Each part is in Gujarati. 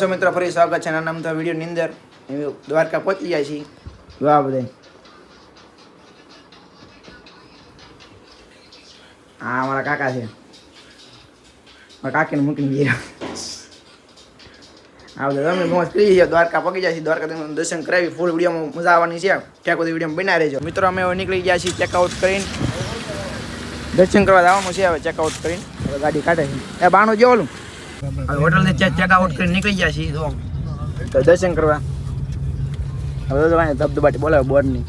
છો મિત્રો? ફરી સ્વાગત છે નાના અમથા વિડીયોની અંદર. દ્વારકા પહોંચી જાય છે વાહ બધા હા, અમારા કાકા છે. મારા કાકીને મૂકીને ગયા હા, બધા તમે મોજ કરી જાય દ્વારકા પગી જાય છે દ્વારકા તમે દર્શન કરાવી. ફૂલ વિડીયોમાં મજા આવવાની છે. ત્યાં સુધી વીડિયો બના રહેજો. મિત્રો, અમે નીકળી ગયા છીએ ચેકઆઉટ કરીને. દર્શન કરવા જવાનું છે હવે ચેકઆઉટ કરીને. ગાડી કાઢે છે. એ બાણું જો ઓલું ને ચેકઆઉટ કરી નીકળી ગયા છીએ તો દર્શન કરવા. હવે તો વાંહે ધબધબાટી બોલાવે બોર્ડની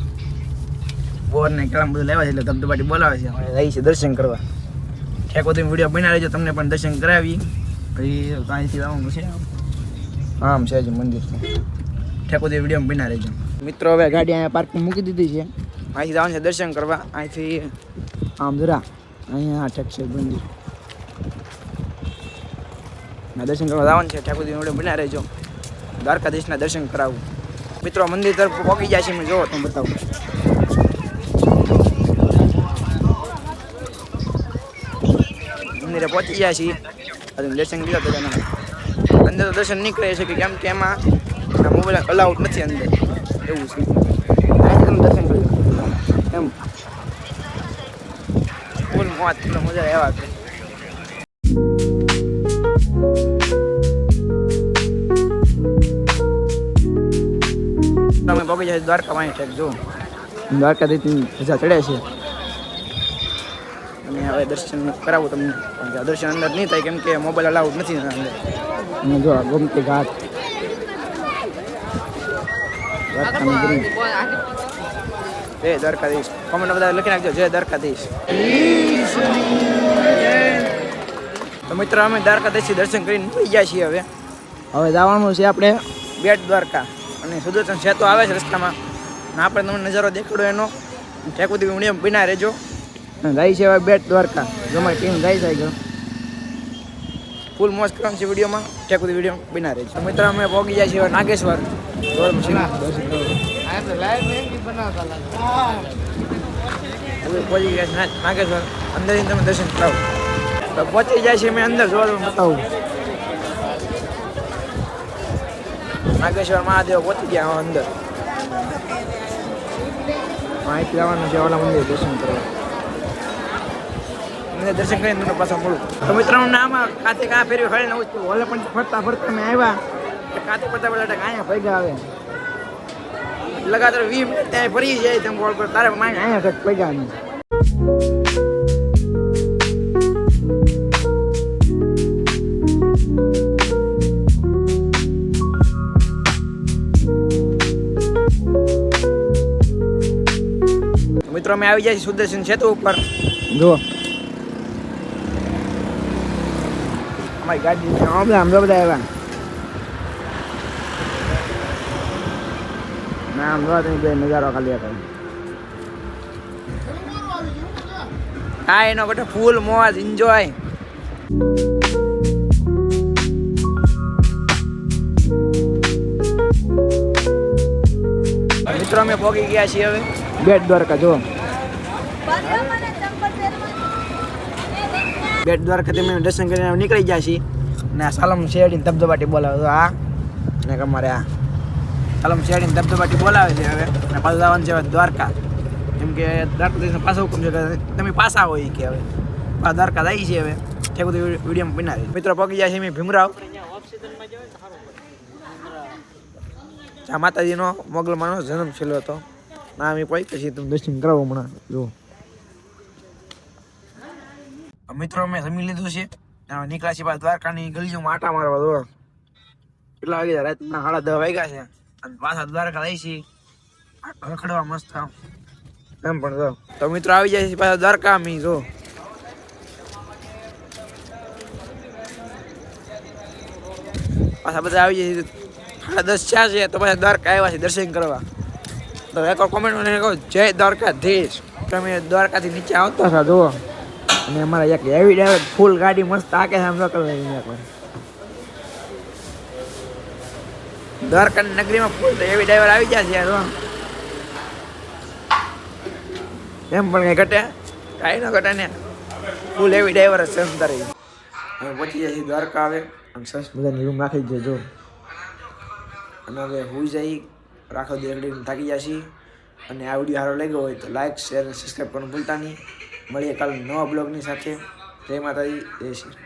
બોર્ડને કેળા બધું લેવા છે એટલે ધબધબાટી બોલાવે છે. હવે રહી છે દર્શન કરવા. ઠેકો તમે વીડિયો બના રહેજો તમને પણ દર્શન કરાવી. પછી કાંઈથી આવવાનું છે. આમ છે જ મંદિર. ઠેકો તે વીડિયો બના રહેજો મિત્રો હવે ગાડી અહીંયા પાર્કિંગ મૂકી દીધી છે. અહીંથી જવાનું છે દર્શન કરવા. અહીંથી આમ જરા. અહીંયા ઠેક છે મંદિર. ના, દર્શન કરવા જવાનું છે. ઠાકોરજી જોડે બના રહેજો. દ્વારકાધીશના દર્શન કરાવું. મિત્રો, મંદિર તરફ પહોંચી જાય છે મેં જોવો તો બતાવું. મંદિરે પહોંચી જાય છે દર્શન લીધા બધાના અંદર તો દર્શન નહીં કરે છે કે કેમ કે એમાં મોબાઈલ અલાઉડ નથી અંદર. એવું છે. તમે દર્શન કરી એમ. ફૂલ મોત મજા એવા. છે પગી જાય દ્વારકા વાંહે ઠેક જો દ્વારકાથી ધજા ચડે છે. અને હવે દર્શન કરાવું તમને. કારણ કે દર્શન અંદર નહીં થાય કેમ કે મોબાઈલ અલાઉડ નથી અંદર. જો ગમતી ઘાટ. જય દ્વારકાધીશ. કોમેન્ટ બધા લખી નાખજો જય દ્વારકાધીશ. તો મિત્રો અમે દ્વારકાધીશથી દર્શન કરીને ગયા છીએ હવે. હવે જવાનું છે આપણે બેટ દ્વારકા. અને સુદર્શન સેતુ આવે છે રસ્તામાં. અને આપણે તમને નજારો દેખાડો એનો. ઠેકુથી મીડિયમ બિના રહેજો. જાય છે બેટ દ્વારકા. જમાઈ ટીમ જાય છે ગયો ફૂલ મોજ કરવાનું છે વિડીયોમાં. ઠેકુદી વીડિયો બિના રહેજો. મિત્ર, અમે પહોંચી જાય છે નાગેશ્વર. પહોંચી ગયા છે નાગેશ્વર. અંદર તમે દર્શન કરાવો. તો પહોંચી જાય છે મેં અંદર જોવા બતાવું. નાગેશ્વર મહાદેવ પહોંચી ગયા અંદર. અહીંથી જવાનું છે ઓલા મંદિર દર્શન કરવા. મને દર્શન કરીને તમને પાછા મળું. તો મિત્રો નામ કાતે કાં ફેરવી ફરી ને છું ઓલે પણ ફરતા ફરતા મેં આવ્યા. કાતે ફરતા ફરતા અહીંયા ભેગા આવે. લગાતાર વીસ ત્યાં ફરી જાય, તેમ કોલ કર તારે માઈને અહીંયા ભેગા નહીં. મિત્રો અમે આવી જાય છે સુદર્શન સેતુ ઉપર. જુઓ. અમારી ગાડી. બધા આમ બધા આવ્યા. ના આમ જોવા તમે બે નજારો ખાલી હતા. હા એનો બધો ફૂલ મોજ એન્જોય મિત્રો અમે ભોગી ગયા છીએ હવે. બેટ દ્વારકા જો બેટ દ્વારકા તમે દર્શન કરીને નીકળી ગયા છીએ. ને સાલમ શેરડીને ધબધબાટી બોલાવે તો આ ને અમારે આ સાલમ શેરડીને ધબધબાટી બોલાવે છે હવે. અને પાછું જવાનું છે દ્વારકા. કેમ કે દ્વારકા પાછો હુકમ છે કે તમે પાછા હોય કે હવે. પાછા દ્વારકા જાય છે હવે. તે બધું વીડિયો બનાવી મિત્રો પગી જાય છે મેં ભીમરાવ. જ્યાં માતાજીનો મોગલમાંનો જન્મ છેલ્લો હતો. ના, અમે પહોંચી પછી તમે દર્શન કરાવો હમણાં. જુઓ. મિત્રો અમે જમી લીધું છે. નીકળ્યા છીએ દ્વારકાની ગલીઓમાં આટા મારવા દો કેટલા વાગે રાતના સાડા દસ વાગ્યા છે. અને પાછા દ્વારકા લઈ છીએ. રખડવા મસ્ત એમ પણ જો. તો મિત્રો આવી જાય છે પાછા દ્વારકા અમે જો. પાછા બધા આવી જાય છે. સાડા દસ થયા છે, તો પાછા દ્વારકા આવ્યા છે દર્શન કરવા. તો એક કોમેન્ટ મને કહો જય દ્વારકાધીશ. તમે દ્વારકાથી નીચે આવતા હતા, જુઓ. અને અમારા એક હેવી ડ્રાઈવર ફૂલ ગાડી મસ્ત આકે છે, આમ તો કરી લઈને એકવાર દ્વારકાની નગરીમાં ફૂલ હેવી ડ્રાઈવર આવી ગયા છે યાર. એમ પણ કઈ ઘટે? કાંઈ ન ઘટે ને. ફૂલ હેવી ડ્રાઈવર જ છે એમ તારે. હવે પહોંચી જાય દ્વારકા આવે, અને સરસ મજાની રૂમ રાખી દેજો અને હવે હું જઈ રાખો દેખડીને થાકી જશે અને આ વીડિયો સારો લાગ્યો હોય તો લાઇક શેર અને સબસ્ક્રાઈબ કરવાનું ભૂલતા નહીં. મળીએ કાલ નવા બ્લોગની સાથે જય માતાજી જય શ્રી.